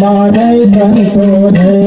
મારે સંતો રે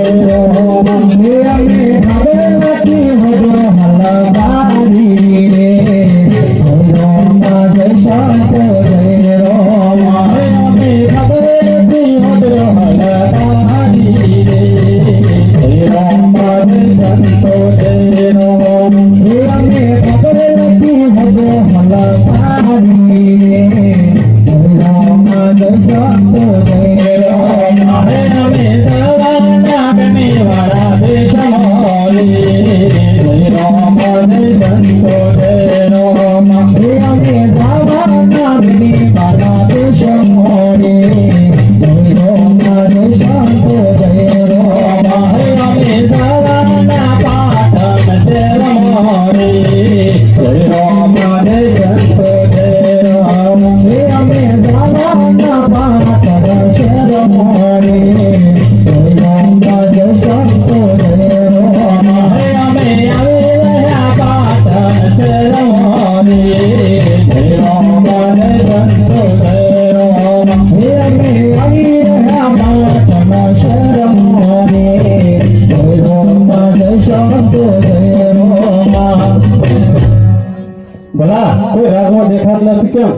ભલા, કોઈ રાગમાં દેખાત નથી કેમ?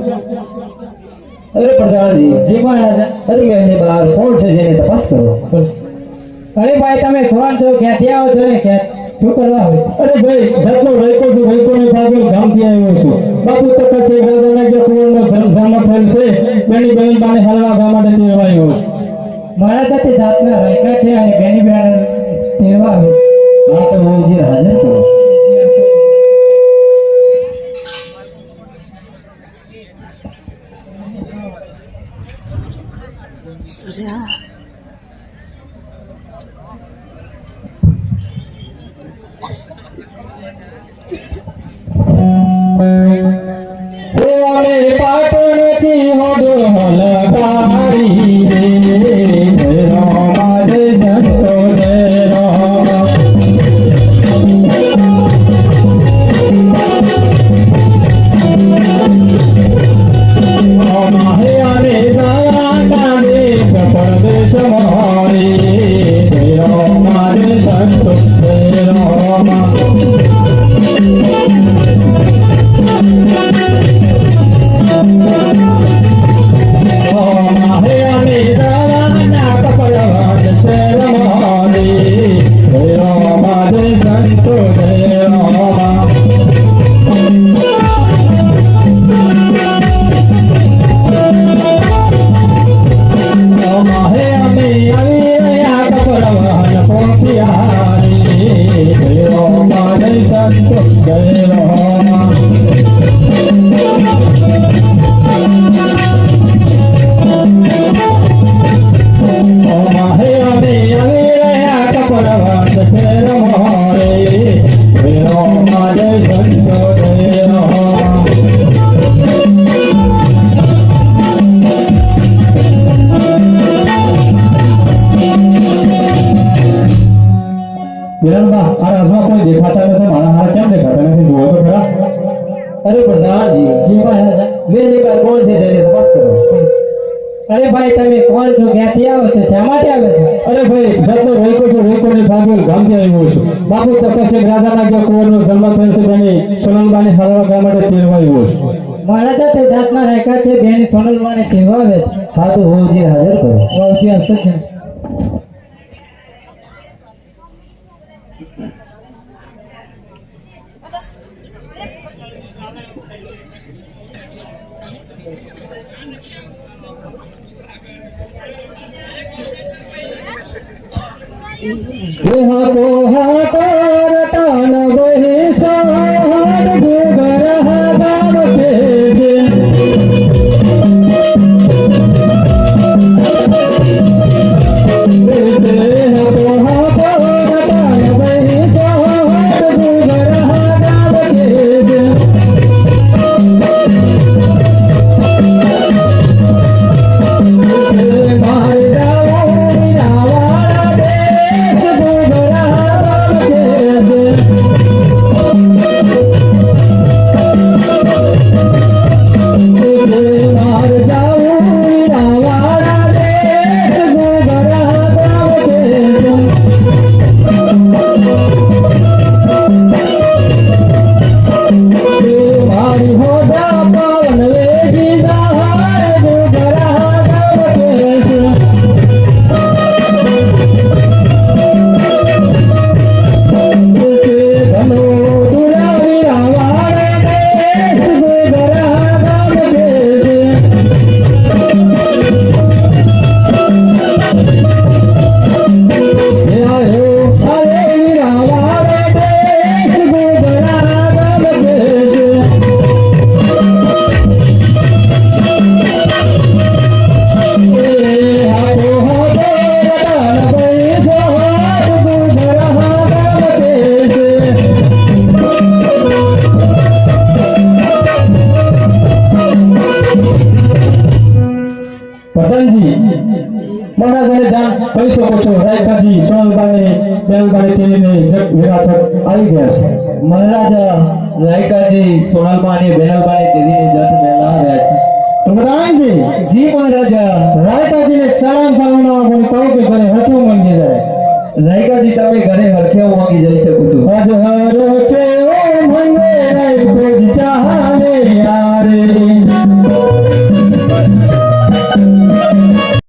અરે પ્રધાનજી જે પણ હરિમહેલની બહાર કોણ છે જેને તપાસ કરો? અરે ભાઈ, તમે કોણ છો, ક્યાંથી આવો છો ને? ક્યાં શું કરવા હોય? અરે આવ્યો છું. છે મારા સાથે જાતના રહીકા છે અને હા તો ઓજી હાજર કરો ઓલે અરે પ્રધાનજી જી બહાર કોણ છે જેની તપાસ કરો. અરે ભાઈ તમે કોણ છો? ક્યાંથી આવો છો? શા માટે આવે છો? અરે ભાઈ સતો રોકો છો રોકો ને ભાગો ગામથી આવ્યો છું. બાપુ તપસ્ય રાજાના કે કુંવરનો જન્મ થયો છે તેની સોનલબાને હરવા ગામ માટે તેડવાયો છું. મારા સાથે જાતના રેખા છે બેની સોનલબાને છે. હા તો હોજી હાજર કરો. હોજી આવશે হাত হাত টান বহিষা બધાને ધ્યાન કરી શકો છો રાયકાજી સોનલબાઈ બેલબાઈ તેલીને જગ વિરાસત આવી ગયા છે. મહારાજા, રાયકાજી, સોનલબાની, બેનલબાની તેદીની જત મેલા રહ્યા છે. તો જી મહારાજા, રાયકાજીને સારામાં સારું નામ કોઈ કહો કે ઘરે હઠું મંગી જાય. રાયકાજી તમે ઘરે હરખે માંગી જાય છો.